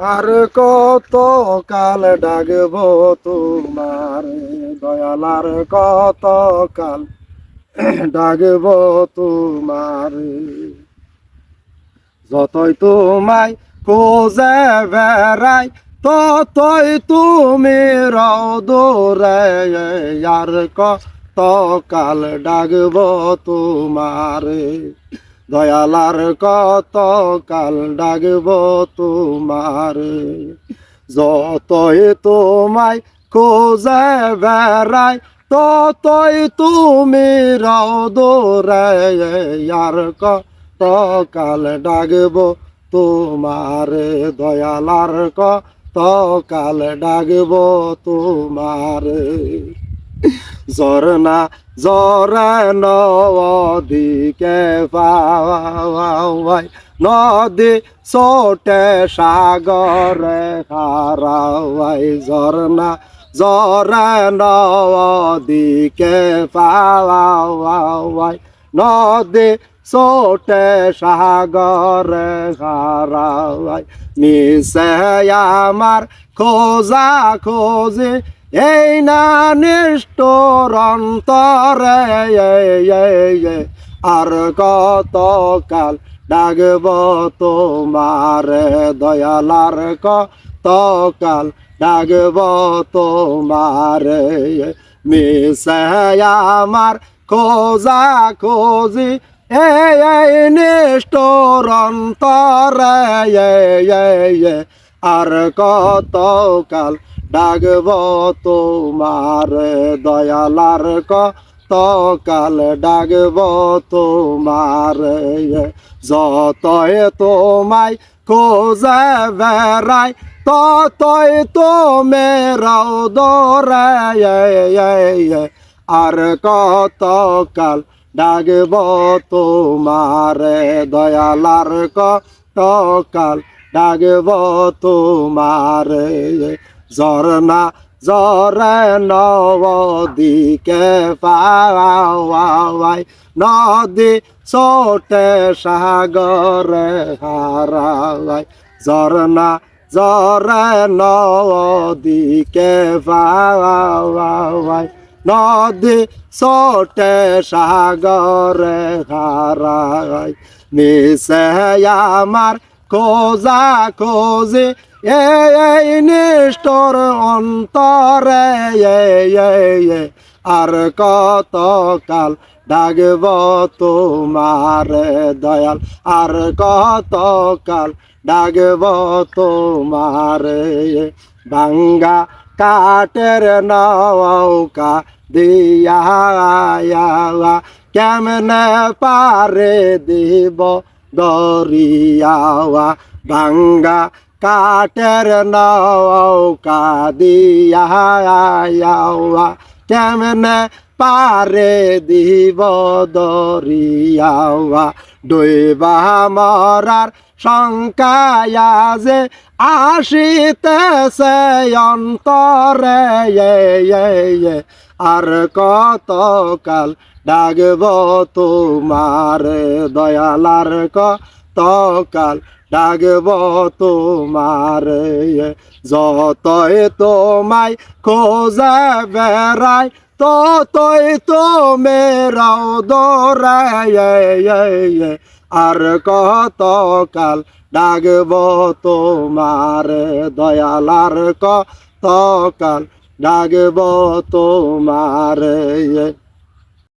আর কত কাল ডাকব তোমার? দয়াল আর কত কাল ডাকব তোমার? যতই তোমায় খোঁজে বেড়াই, ততই তুমি রৌদরে আর কত কাল ডাকব তোমারে? দয়ালার কত কাল ডাকব তোমারে? যতই তোমায় খোঁজে বেড়াই, ততই তুমি আর কত কাল ডাকব তোমারে? দয়ালার কত কাল ডাকব তোমারে? ঝরনা জরে নদীকে পাওয়াই নদী ছোটে সাগরে হারাওয়াই ঝরনা জরে নদীকে পাওয়াই নদী ছোটে সাগরে হারাওয়াই মিশে আমার খোঁজা খোঁজে এই না নিষ্ঠুর অন্তরে আর কত কাল ডাকব তোমারে, দয়ালার কত কাল ডাকব তোমারে, মিশে আমার খোঁজা খোঁজি। এই নিষ্ঠুর অন্তরে আর কত কাল ডাকব তোমার দয়ালার? কত কাল ডাকব তোমার? যতই তোমায় খোঁজে বেড়াই, ততই তুমি রৌদরে আর কত কাল ডাকব তোমার দয়ালার? কত কাল ডাকব তোমার ঝরনা জরে নদীকে পাওয়াই। নদী ছোটে সাগরে হারাই ঝরনা জরে নদীকে পাওয়াই। নদী ছোটে সাগরে হারাই মিশে আমার খোঁজা খোঁজে, এই নিষ্ঠুর অন্তরে আর কত কাল ডাকব তোমার দয়াল? আর কত কাল ডাকব তোমার? ভাঙ্গা কাটের নৌকা দিয়া কেমনে পারে দিব দরিয়াওয়া ভাঙ্গা কাটের নৌকা দিয়া কেমনে পারে দিব দরিয়াওয়া? ডইবা মরার শঙ্কায়া যে আসিতেছে অন্তরে। আর কত কাল ডাকব তোমার দয়ালার? কত কাল ডাকব তোমার? যতই তোমায় খোঁজে বেড়াই, ততই তুমি রৌদরে আর কত কাল ডাকব তোমার দয়ালার? কত কাল ডাকব তোমার।